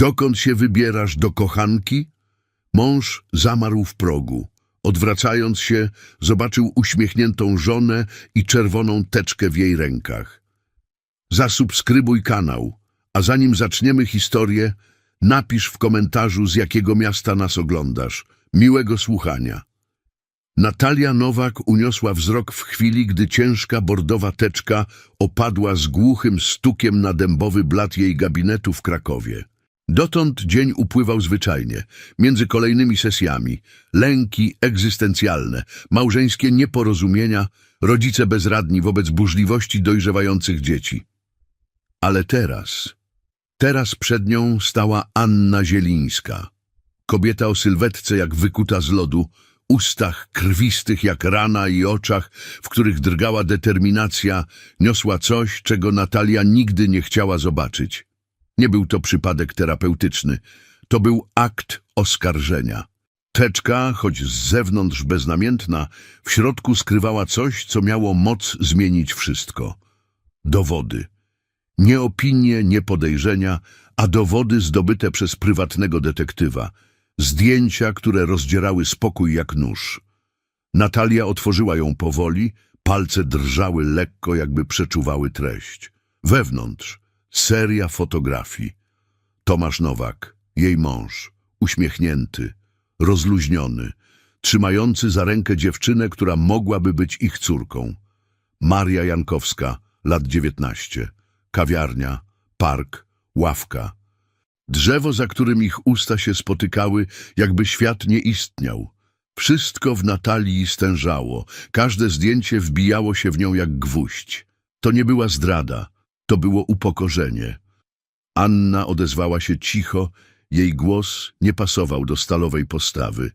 Dokąd się wybierasz do kochanki? Mąż zamarł w progu. Odwracając się, zobaczył uśmiechniętą żonę i czerwoną teczkę w jej rękach. Zasubskrybuj kanał, a zanim zaczniemy historię, napisz w komentarzu, z jakiego miasta nas oglądasz. Miłego słuchania. Natalia Nowak uniosła wzrok w chwili, gdy ciężka bordowa teczka opadła z głuchym stukiem na dębowy blat jej gabinetu w Krakowie. Dotąd dzień upływał zwyczajnie, między kolejnymi sesjami. Lęki egzystencjalne, małżeńskie nieporozumienia, rodzice bezradni wobec burzliwości dojrzewających dzieci. Ale teraz, teraz przed nią stała Anna Zielińska. Kobieta o sylwetce jak wykuta z lodu, ustach krwistych jak rana i oczach, w których drgała determinacja, niosła coś, czego Natalia nigdy nie chciała zobaczyć. Nie był to przypadek terapeutyczny, to był akt oskarżenia. Teczka, choć z zewnątrz beznamiętna, w środku skrywała coś, co miało moc zmienić wszystko. Dowody. Nie opinie, nie podejrzenia, a dowody zdobyte przez prywatnego detektywa. Zdjęcia, które rozdzierały spokój jak nóż. Natalia otworzyła ją powoli, palce drżały lekko, jakby przeczuwały treść. Wewnątrz seria fotografii. Tomasz Nowak, jej mąż, uśmiechnięty, rozluźniony, trzymający za rękę dziewczynę, która mogłaby być ich córką. Maria Jankowska, lat dziewiętnaście. Kawiarnia, park, ławka. Drzewo, za którym ich usta się spotykały, jakby świat nie istniał. Wszystko w Natalii stężało, każde zdjęcie wbijało się w nią jak gwóźdź. To nie była zdrada, to było upokorzenie. Anna odezwała się cicho, jej głos nie pasował do stalowej postawy.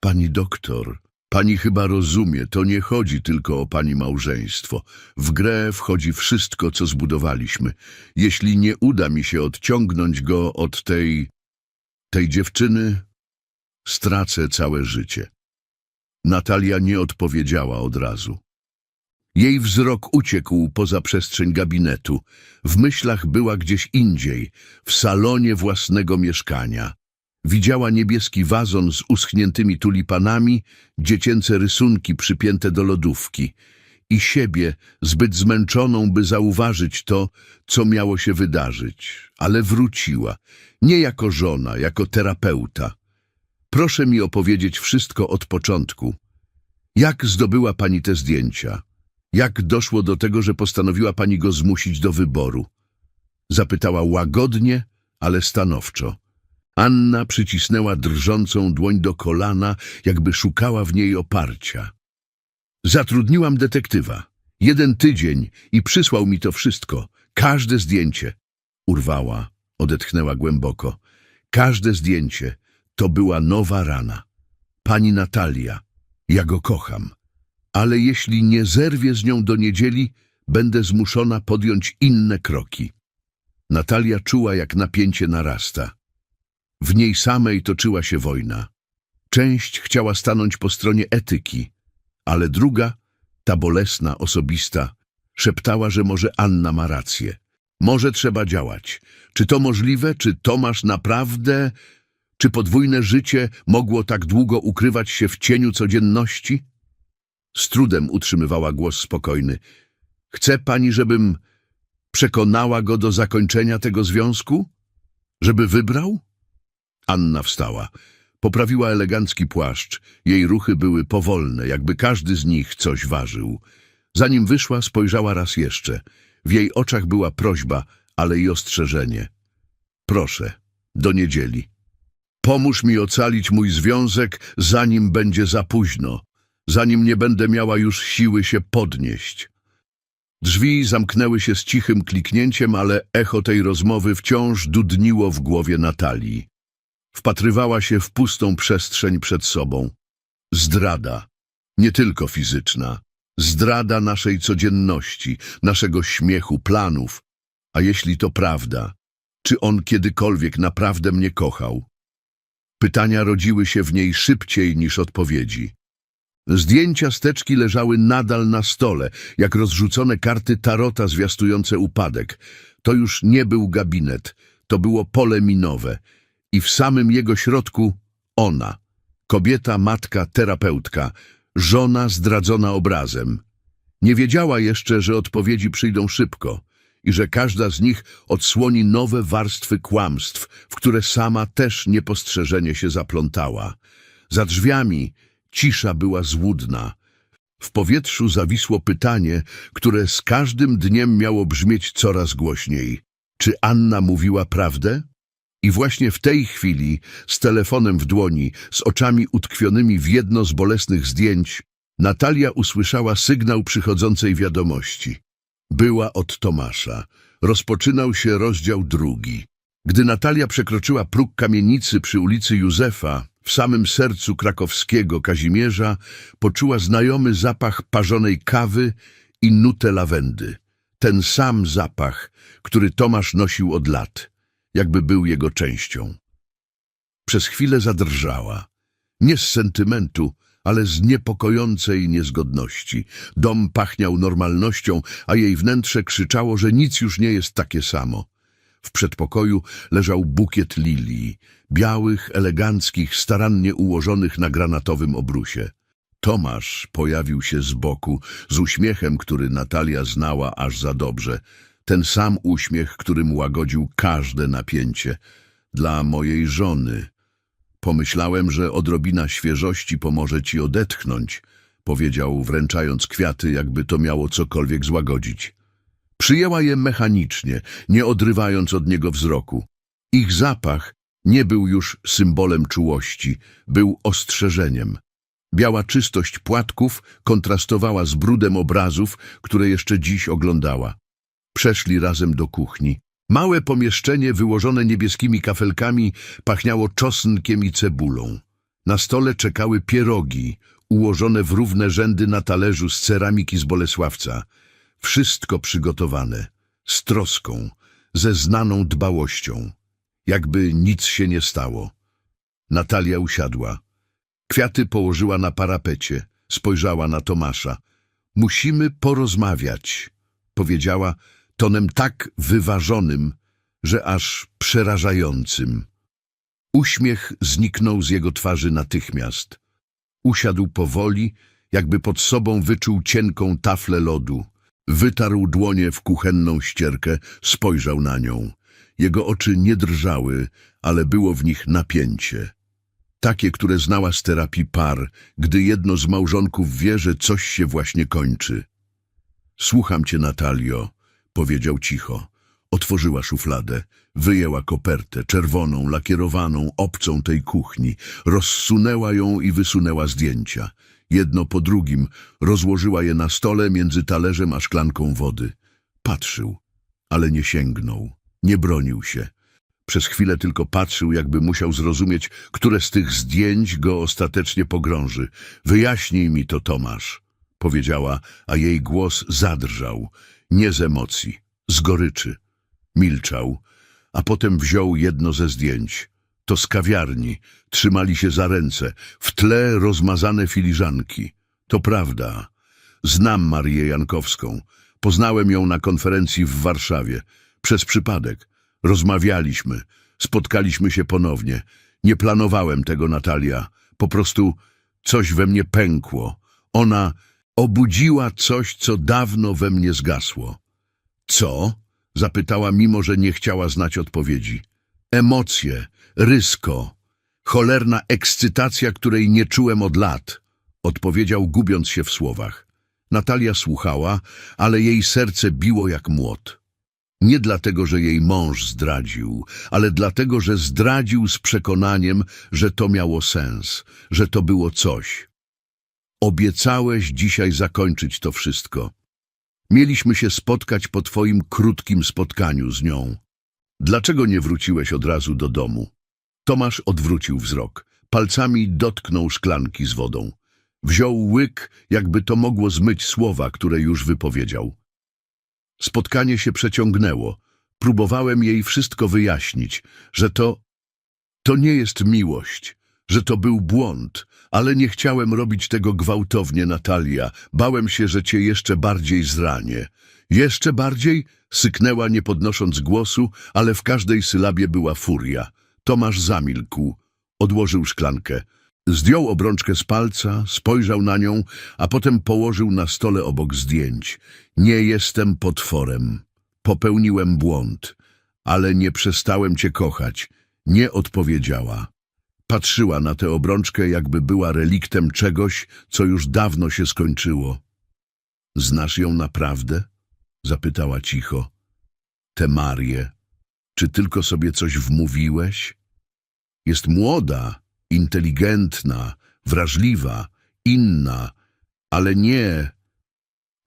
Pani doktor, pani chyba rozumie, to nie chodzi tylko o pani małżeństwo. W grę wchodzi wszystko, co zbudowaliśmy. Jeśli nie uda mi się odciągnąć go od tej... tej dziewczyny, stracę całe życie. Natalia nie odpowiedziała od razu. Jej wzrok uciekł poza przestrzeń gabinetu. W myślach była gdzieś indziej, w salonie własnego mieszkania. Widziała niebieski wazon z uschniętymi tulipanami, dziecięce rysunki przypięte do lodówki i siebie zbyt zmęczoną, by zauważyć to, co miało się wydarzyć. Ale wróciła, nie jako żona, jako terapeuta. Proszę mi opowiedzieć wszystko od początku. Jak zdobyła pani te zdjęcia? Jak doszło do tego, że postanowiła pani go zmusić do wyboru? Zapytała łagodnie, ale stanowczo. Anna przycisnęła drżącą dłoń do kolana, jakby szukała w niej oparcia. Zatrudniłam detektywa. Jeden tydzień i przysłał mi to wszystko. Każde zdjęcie. Urwała, odetchnęła głęboko. Każde zdjęcie to była nowa rana. Pani Natalia, ja go kocham. Ale jeśli nie zerwię z nią do niedzieli, będę zmuszona podjąć inne kroki. Natalia czuła, jak napięcie narasta. W niej samej toczyła się wojna. Część chciała stanąć po stronie etyki, ale druga, ta bolesna, osobista, szeptała, że może Anna ma rację. Może trzeba działać. Czy to możliwe? Czy Tomasz naprawdę... Czy podwójne życie mogło tak długo ukrywać się w cieniu codzienności? Z trudem utrzymywała głos spokojny. Chce pani, żebym przekonała go do zakończenia tego związku? Żeby wybrał? Anna wstała. Poprawiła elegancki płaszcz. Jej ruchy były powolne, jakby każdy z nich coś ważył. Zanim wyszła, spojrzała raz jeszcze. W jej oczach była prośba, ale i ostrzeżenie. Proszę, do niedzieli. Pomóż mi ocalić mój związek, zanim będzie za późno, zanim nie będę miała już siły się podnieść. Drzwi zamknęły się z cichym kliknięciem, ale echo tej rozmowy wciąż dudniło w głowie Natalii. Wpatrywała się w pustą przestrzeń przed sobą. Zdrada, nie tylko fizyczna, zdrada naszej codzienności, naszego śmiechu, planów. A jeśli to prawda, czy on kiedykolwiek naprawdę mnie kochał? Pytania rodziły się w niej szybciej niż odpowiedzi. Zdjęcia steczki leżały nadal na stole, jak rozrzucone karty tarota zwiastujące upadek. To już nie był gabinet, To było pole minowe i w samym jego środku ona, kobieta, matka, terapeutka, żona zdradzona obrazem. Nie wiedziała jeszcze, że odpowiedzi przyjdą szybko i że każda z nich odsłoni nowe warstwy kłamstw, w które sama też niepostrzeżenie się zaplątała. Za drzwiami cisza była złudna. W powietrzu zawisło pytanie, które z każdym dniem miało brzmieć coraz głośniej. Czy Anna mówiła prawdę? I właśnie w tej chwili, z telefonem w dłoni, z oczami utkwionymi w jedno z bolesnych zdjęć, Natalia usłyszała sygnał przychodzącej wiadomości. Była od Tomasza. Rozpoczynał się rozdział drugi. Gdy Natalia przekroczyła próg kamienicy przy ulicy Józefa, w samym sercu krakowskiego Kazimierza, poczuła znajomy zapach parzonej kawy i nutę lawendy. Ten sam zapach, który Tomasz nosił od lat, jakby był jego częścią. Przez chwilę zadrżała. Nie z sentymentu, ale z niepokojącej niezgodności. Dom pachniał normalnością, a jej wnętrze krzyczało, że nic już nie jest takie samo. W przedpokoju leżał bukiet lilii, białych, eleganckich, starannie ułożonych na granatowym obrusie. Tomasz pojawił się z boku, z uśmiechem, który Natalia znała aż za dobrze. Ten sam uśmiech, którym łagodził każde napięcie. Dla mojej żony. Pomyślałem, że odrobina świeżości pomoże ci odetchnąć, powiedział, wręczając kwiaty, jakby to miało cokolwiek złagodzić. Przyjęła je mechanicznie, nie odrywając od niego wzroku. Ich zapach nie był już symbolem czułości, był ostrzeżeniem. Biała czystość płatków kontrastowała z brudem obrazów, które jeszcze dziś oglądała. Przeszli razem do kuchni. Małe pomieszczenie wyłożone niebieskimi kafelkami pachniało czosnkiem i cebulą. Na stole czekały pierogi, ułożone w równe rzędy na talerzu z ceramiki z Bolesławca. Wszystko przygotowane, z troską, ze znaną dbałością. Jakby nic się nie stało. Natalia usiadła. Kwiaty położyła na parapecie, spojrzała na Tomasza. Musimy porozmawiać, powiedziała tonem tak wyważonym, że aż przerażającym. Uśmiech zniknął z jego twarzy natychmiast. Usiadł powoli, jakby pod sobą wyczuł cienką taflę lodu. Wytarł dłonie w kuchenną ścierkę, spojrzał na nią. Jego oczy nie drżały, ale było w nich napięcie. Takie, które znała z terapii par, gdy jedno z małżonków wie, że coś się właśnie kończy. Słucham cię, Natalio, powiedział cicho. Otworzyła szufladę, wyjęła kopertę, czerwoną, lakierowaną, obcą tej kuchni, rozsunęła ją i wysunęła zdjęcia. Jedno po drugim rozłożyła je na stole między talerzem a szklanką wody. Patrzył, ale nie sięgnął, nie bronił się. Przez chwilę tylko patrzył, jakby musiał zrozumieć, które z tych zdjęć go ostatecznie pogrąży. Wyjaśnij mi to, Tomasz, powiedziała, a jej głos zadrżał. Nie z emocji, z goryczy. Milczał, a potem wziął jedno ze zdjęć. To z kawiarni. Trzymali się za ręce. W tle rozmazane filiżanki. To prawda. Znam Marię Jankowską. Poznałem ją na konferencji w Warszawie. Przez przypadek. Rozmawialiśmy. Spotkaliśmy się ponownie. Nie planowałem tego, Natalia. Po prostu coś we mnie pękło. Ona obudziła coś, co dawno we mnie zgasło. Co? Zapytała, mimo że nie chciała znać odpowiedzi. Emocje, rysko, cholerna ekscytacja, której nie czułem od lat, odpowiedział, gubiąc się w słowach. Natalia słuchała, ale jej serce biło jak młot. Nie dlatego, że jej mąż zdradził, ale dlatego, że zdradził z przekonaniem, że to miało sens, że to było coś. Obiecałeś dzisiaj zakończyć to wszystko. Mieliśmy się spotkać po twoim krótkim spotkaniu z nią. Dlaczego nie wróciłeś od razu do domu? Tomasz odwrócił wzrok. Palcami dotknął szklanki z wodą. Wziął łyk, jakby to mogło zmyć słowa, które już wypowiedział. Spotkanie się przeciągnęło. Próbowałem jej wszystko wyjaśnić, że to... To nie jest miłość. że to był błąd, ale nie chciałem robić tego gwałtownie, Natalia. Bałem się, że cię jeszcze bardziej zranię. Jeszcze bardziej? Syknęła, nie podnosząc głosu, ale w każdej sylabie była furia. Tomasz zamilkł. Odłożył szklankę. Zdjął obrączkę z palca, spojrzał na nią, a potem położył na stole obok zdjęć. Nie jestem potworem. Popełniłem błąd, ale nie przestałem cię kochać. Nie odpowiedziała. Patrzyła na tę obrączkę, jakby była reliktem czegoś, co już dawno się skończyło. Znasz ją naprawdę? Zapytała cicho. Tę Marię. Czy tylko sobie coś wmówiłeś? Jest młoda, inteligentna, wrażliwa, inna, ale nie.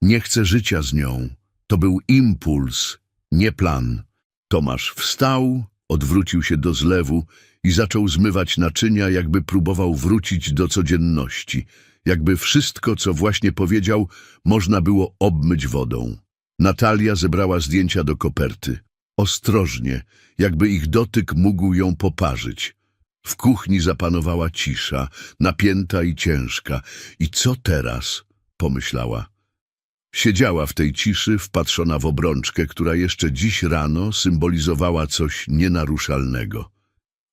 Nie chcę życia z nią. To był impuls, nie plan. Tomasz wstał, odwrócił się do zlewu i zaczął zmywać naczynia, jakby próbował wrócić do codzienności. Jakby wszystko, co właśnie powiedział, można było obmyć wodą. Natalia zebrała zdjęcia do koperty. Ostrożnie, jakby ich dotyk mógł ją poparzyć. W kuchni zapanowała cisza, napięta i ciężka. I co teraz? pomyślała. Siedziała w tej ciszy, wpatrzona w obrączkę, która jeszcze dziś rano symbolizowała coś nienaruszalnego.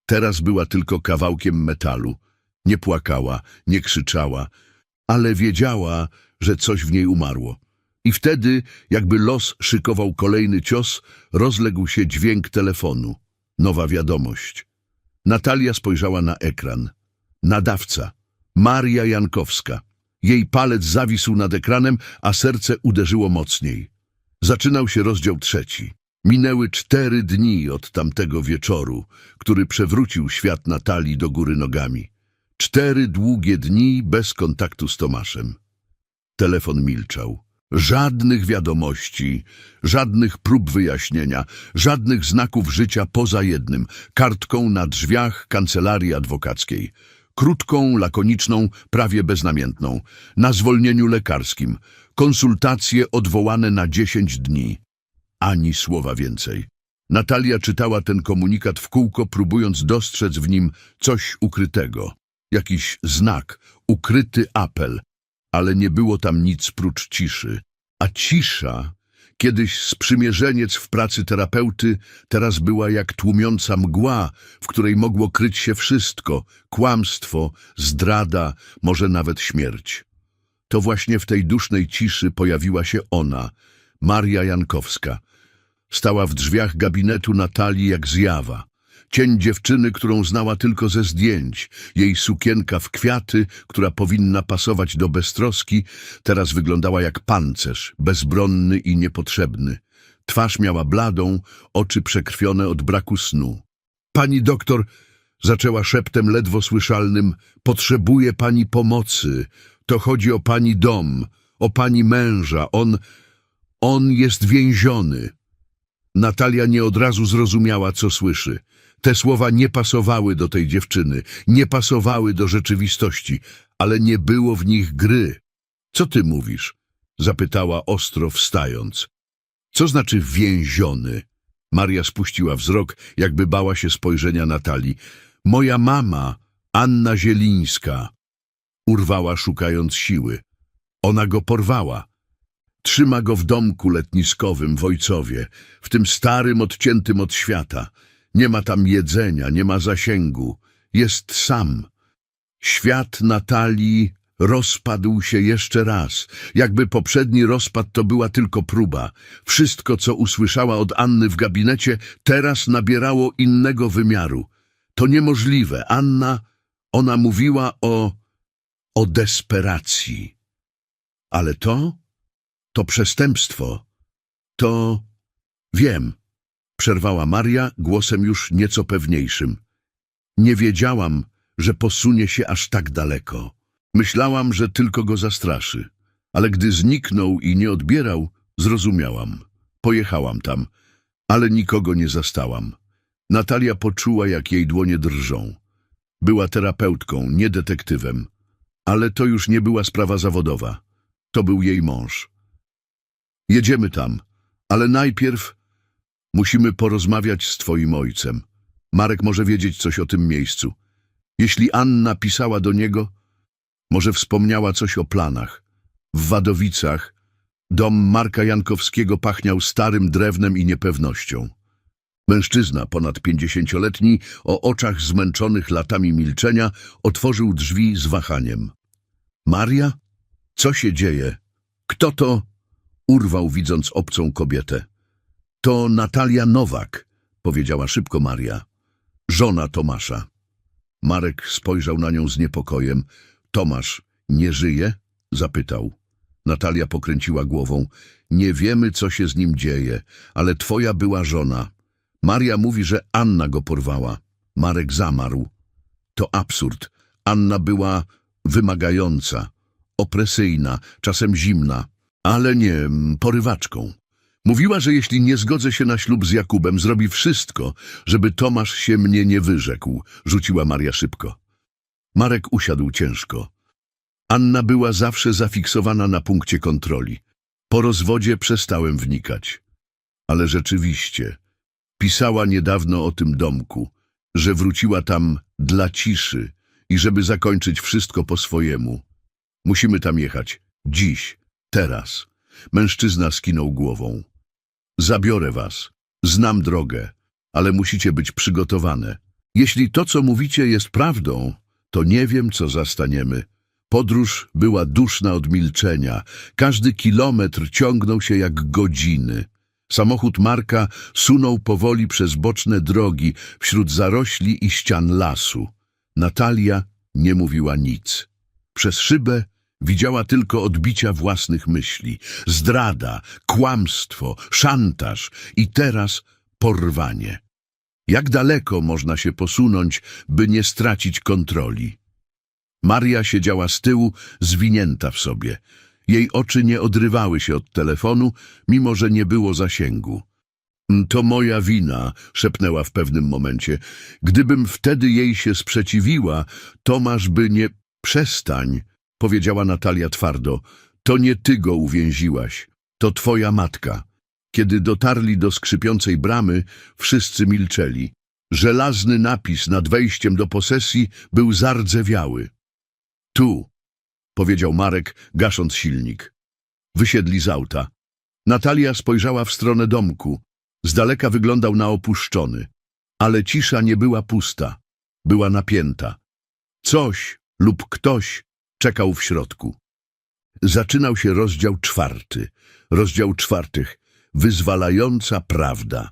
Teraz była tylko kawałkiem metalu. Nie płakała, nie krzyczała, ale wiedziała, że coś w niej umarło. I wtedy, jakby los szykował kolejny cios, rozległ się dźwięk telefonu. Nowa wiadomość. Natalia spojrzała na ekran. Nadawca. Maria Jankowska. Jej palec zawisł nad ekranem, a serce uderzyło mocniej. Zaczynał się rozdział trzeci. Minęły cztery dni od tamtego wieczoru, który przewrócił świat Natalii do góry nogami. Cztery długie dni bez kontaktu z Tomaszem. Telefon milczał. Żadnych wiadomości, żadnych prób wyjaśnienia, żadnych znaków życia poza jednym, kartką na drzwiach kancelarii adwokackiej. Krótką, lakoniczną, prawie beznamiętną, na zwolnieniu lekarskim, konsultacje odwołane na dziesięć dni. Ani słowa więcej. Natalia czytała ten komunikat w kółko, próbując dostrzec w nim coś ukrytego. Jakiś znak, ukryty apel, ale nie było tam nic prócz ciszy. A cisza, kiedyś sprzymierzeniec w pracy terapeuty, teraz była jak tłumiąca mgła, w której mogło kryć się wszystko, kłamstwo, zdrada, może nawet śmierć. To właśnie w tej dusznej ciszy pojawiła się ona, Maria Jankowska. Stała w drzwiach gabinetu Natalii jak zjawa. Cień dziewczyny, którą znała tylko ze zdjęć. Jej sukienka w kwiaty, która powinna pasować do beztroski, teraz wyglądała jak pancerz, bezbronny i niepotrzebny. Twarz miała bladą, oczy przekrwione od braku snu. Pani doktor, zaczęła szeptem ledwo słyszalnym, potrzebuje pani pomocy. To chodzi o pani dom, o pani męża. On, on jest więziony. Natalia nie od razu zrozumiała, co słyszy. Te słowa nie pasowały do tej dziewczyny, nie pasowały do rzeczywistości, ale nie było w nich gry. Co ty mówisz? zapytała ostro, wstając. Co znaczy więziony? Maria spuściła wzrok, jakby bała się spojrzenia Natalii. Moja mama, Anna Zielińska. Urwała, szukając siły. Ona go porwała. Trzyma go w domku letniskowym w Ojcowie, w tym starym, odciętym od świata. Nie ma tam jedzenia, nie ma zasięgu. Jest sam. Świat Natalii rozpadł się jeszcze raz. Jakby poprzedni rozpad to była tylko próba. Wszystko, co usłyszała od Anny w gabinecie, teraz nabierało innego wymiaru. To niemożliwe. Anna, ona mówiła o... o desperacji. Ale to? To przestępstwo. To... Wiem, przerwała Maria głosem już nieco pewniejszym. Nie wiedziałam, że posunie się aż tak daleko. Myślałam, że tylko go zastraszy. Ale gdy zniknął i nie odbierał, zrozumiałam. Pojechałam tam, ale nikogo nie zastałam. Natalia poczuła, jak jej dłonie drżą. Była terapeutką, nie detektywem. Ale to już nie była sprawa zawodowa. To był jej mąż. Jedziemy tam, ale najpierw musimy porozmawiać z twoim ojcem. Marek może wiedzieć coś o tym miejscu. Jeśli Anna pisała do niego, może wspomniała coś o planach. W Wadowicach dom Marka Jankowskiego pachniał starym drewnem i niepewnością. Mężczyzna, ponad pięćdziesięcioletni, o oczach zmęczonych latami milczenia, otworzył drzwi z wahaniem. Maria? Co się dzieje? Kto to? Urwał, widząc obcą kobietę. To Natalia Nowak, powiedziała szybko Maria. Żona Tomasza. Marek spojrzał na nią z niepokojem. Tomasz nie żyje? zapytał. Natalia pokręciła głową. Nie wiemy, co się z nim dzieje, ale twoja była żona. Maria mówi, że Anna go porwała. Marek zamarł. To absurd. Anna była wymagająca, opresyjna, czasem zimna, ale nie mm, porywaczką. Mówiła, że jeśli nie zgodzę się na ślub z Jakubem, zrobi wszystko, żeby Tomasz się mnie nie wyrzekł, rzuciła Maria szybko. Marek usiadł ciężko. Anna była zawsze zafiksowana na punkcie kontroli. Po rozwodzie przestałem wnikać. Ale rzeczywiście, pisała niedawno o tym domku, że wróciła tam dla ciszy i żeby zakończyć wszystko po swojemu. Musimy tam jechać. Dziś. Teraz. Mężczyzna skinął głową. Zabiorę was. Znam drogę, ale musicie być przygotowane. Jeśli to, co mówicie, jest prawdą, to nie wiem, co zastaniemy. Podróż była duszna od milczenia. Każdy kilometr ciągnął się jak godziny. Samochód Marka sunął powoli przez boczne drogi wśród zarośli i ścian lasu. Natalia nie mówiła nic. Przez szybę widziała tylko odbicia własnych myśli. Zdrada, kłamstwo, szantaż i teraz porwanie. Jak daleko można się posunąć, by nie stracić kontroli? Maria siedziała z tyłu, zwinięta w sobie. Jej oczy nie odrywały się od telefonu, mimo że nie było zasięgu. To moja wina, szepnęła w pewnym momencie. Gdybym wtedy jej się sprzeciwiła, Tomasz by nie... Przestań, powiedziała Natalia twardo. To nie ty go uwięziłaś, to twoja matka. Kiedy dotarli do skrzypiącej bramy, wszyscy milczeli. Żelazny napis nad wejściem do posesji był zardzewiały. Tu, powiedział Marek, gasząc silnik. Wysiedli z auta. Natalia spojrzała w stronę domku. Z daleka wyglądał na opuszczony. Ale cisza nie była pusta. Była napięta. Coś lub ktoś czekał w środku. Zaczynał się rozdział czwarty. Rozdział czwartych. Wyzwalająca prawda.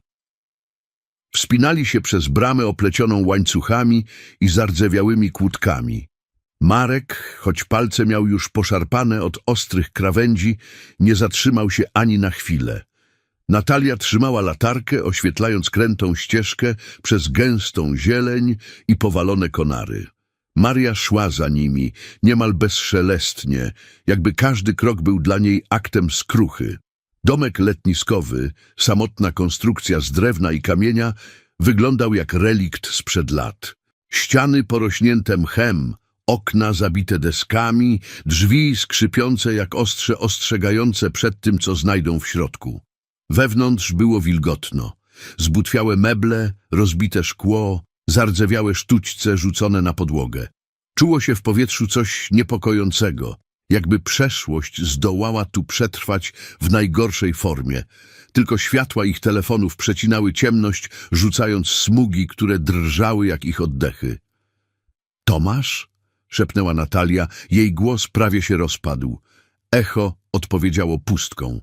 Wspinali się przez bramę oplecioną łańcuchami i zardzewiałymi kłódkami. Marek, choć palce miał już poszarpane od ostrych krawędzi, nie zatrzymał się ani na chwilę. Natalia trzymała latarkę, oświetlając krętą ścieżkę przez gęstą zieleń i powalone konary. Maria szła za nimi, niemal bezszelestnie, jakby każdy krok był dla niej aktem skruchy. Domek letniskowy, samotna konstrukcja z drewna i kamienia, wyglądał jak relikt sprzed lat. Ściany porośnięte mchem, okna zabite deskami, drzwi skrzypiące jak ostrze ostrzegające przed tym, co znajdą w środku. Wewnątrz było wilgotno. Zbutwiałe meble, rozbite szkło, zardzewiałe sztućce rzucone na podłogę. Czuło się w powietrzu coś niepokojącego, jakby przeszłość zdołała tu przetrwać w najgorszej formie. Tylko światła ich telefonów przecinały ciemność, rzucając smugi, które drżały jak ich oddechy. Tomasz? szepnęła Natalia, jej głos prawie się rozpadł. Echo odpowiedziało pustką.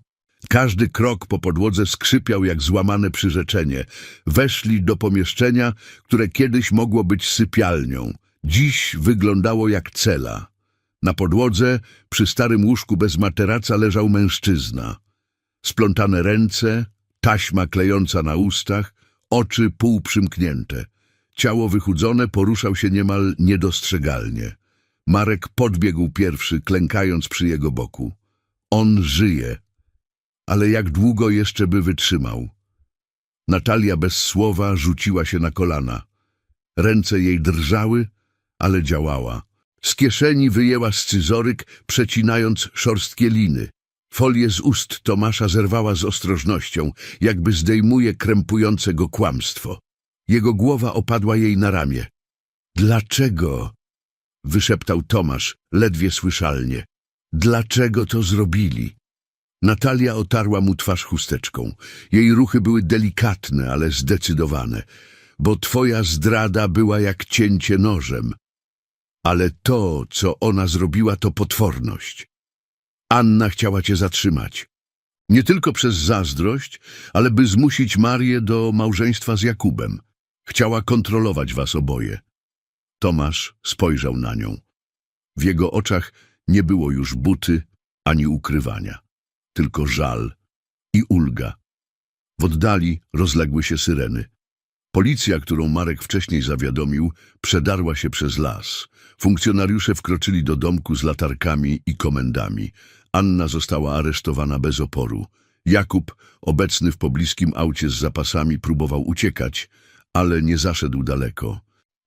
Każdy krok po podłodze skrzypiał jak złamane przyrzeczenie. Weszli do pomieszczenia, które kiedyś mogło być sypialnią. Dziś wyglądało jak cela. Na podłodze, przy starym łóżku bez materaca, leżał mężczyzna. Splątane ręce, taśma klejąca na ustach, oczy półprzymknięte. Ciało wychudzone poruszał się niemal niedostrzegalnie. Marek podbiegł pierwszy, klękając przy jego boku. On żyje, ale jak długo jeszcze by wytrzymał? Natalia bez słowa rzuciła się na kolana. Ręce jej drżały, ale działała. Z kieszeni wyjęła scyzoryk, przecinając szorstkie liny. Folię z ust Tomasza zerwała z ostrożnością, jakby zdejmuje krępujące go kłamstwo. Jego głowa opadła jej na ramię. Dlaczego? Wyszeptał Tomasz, ledwie słyszalnie. Dlaczego to zrobili? Natalia otarła mu twarz chusteczką. Jej ruchy były delikatne, ale zdecydowane, bo twoja zdrada była jak cięcie nożem. Ale to, co ona zrobiła, to potworność. Anna chciała cię zatrzymać. Nie tylko przez zazdrość, ale by zmusić Marię do małżeństwa z Jakubem. Chciała kontrolować was oboje. Tomasz spojrzał na nią. W jego oczach nie było już buty ani ukrywania, tylko żal i ulga. W oddali rozległy się syreny. Policja, którą Marek wcześniej zawiadomił, przedarła się przez las. Funkcjonariusze wkroczyli do domku z latarkami i komendami. Anna została aresztowana bez oporu. Jakub, obecny w pobliskim aucie z zapasami, próbował uciekać, ale nie zaszedł daleko.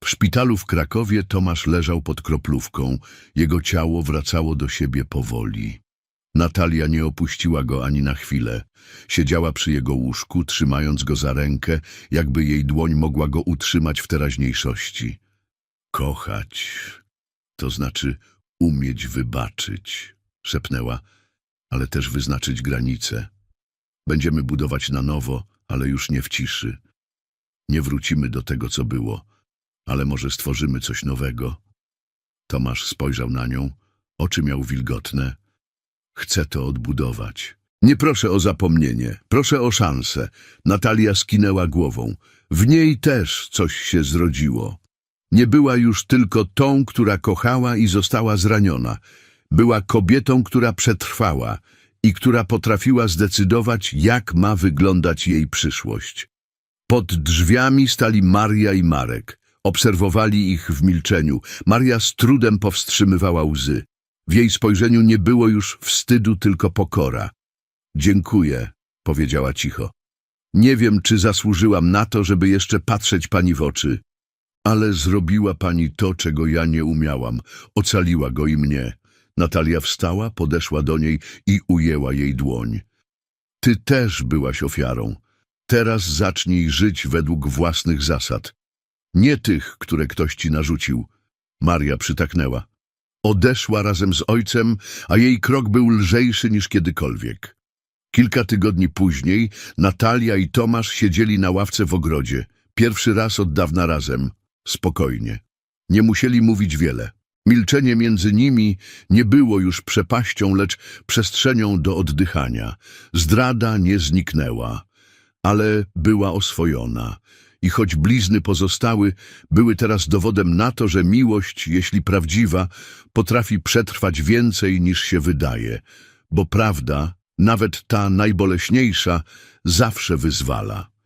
W szpitalu w Krakowie Tomasz leżał pod kroplówką. Jego ciało wracało do siebie powoli. Natalia nie opuściła go ani na chwilę. Siedziała przy jego łóżku, trzymając go za rękę, jakby jej dłoń mogła go utrzymać w teraźniejszości. Kochać, to znaczy umieć wybaczyć, szepnęła, ale też wyznaczyć granice. Będziemy budować na nowo, ale już nie w ciszy. Nie wrócimy do tego, co było, ale może stworzymy coś nowego. Tomasz spojrzał na nią, oczy miał wilgotne. Chcę to odbudować. Nie proszę o zapomnienie, proszę o szansę. Natalia skinęła głową. W niej też coś się zrodziło. Nie była już tylko tą, która kochała i została zraniona. Była kobietą, która przetrwała i która potrafiła zdecydować, jak ma wyglądać jej przyszłość. Pod drzwiami stali Maria i Marek. Obserwowali ich w milczeniu. Maria z trudem powstrzymywała łzy. W jej spojrzeniu nie było już wstydu, tylko pokora. Dziękuję, powiedziała cicho. Nie wiem, czy zasłużyłam na to, żeby jeszcze patrzeć pani w oczy, ale zrobiła pani to, czego ja nie umiałam. Ocaliła go i mnie. Natalia wstała, podeszła do niej i ujęła jej dłoń. Ty też byłaś ofiarą. Teraz zacznij żyć według własnych zasad. Nie tych, które ktoś ci narzucił. Maria przytaknęła. Odeszła razem z ojcem, a jej krok był lżejszy niż kiedykolwiek. Kilka tygodni później Natalia i Tomasz siedzieli na ławce w ogrodzie. Pierwszy raz od dawna razem. Spokojnie. Nie musieli mówić wiele. Milczenie między nimi nie było już przepaścią, lecz przestrzenią do oddychania. Zdrada nie zniknęła, ale była oswojona. I choć blizny pozostały, były teraz dowodem na to, że miłość, jeśli prawdziwa, potrafi przetrwać więcej niż się wydaje, bo prawda, nawet ta najboleśniejsza, zawsze wyzwala.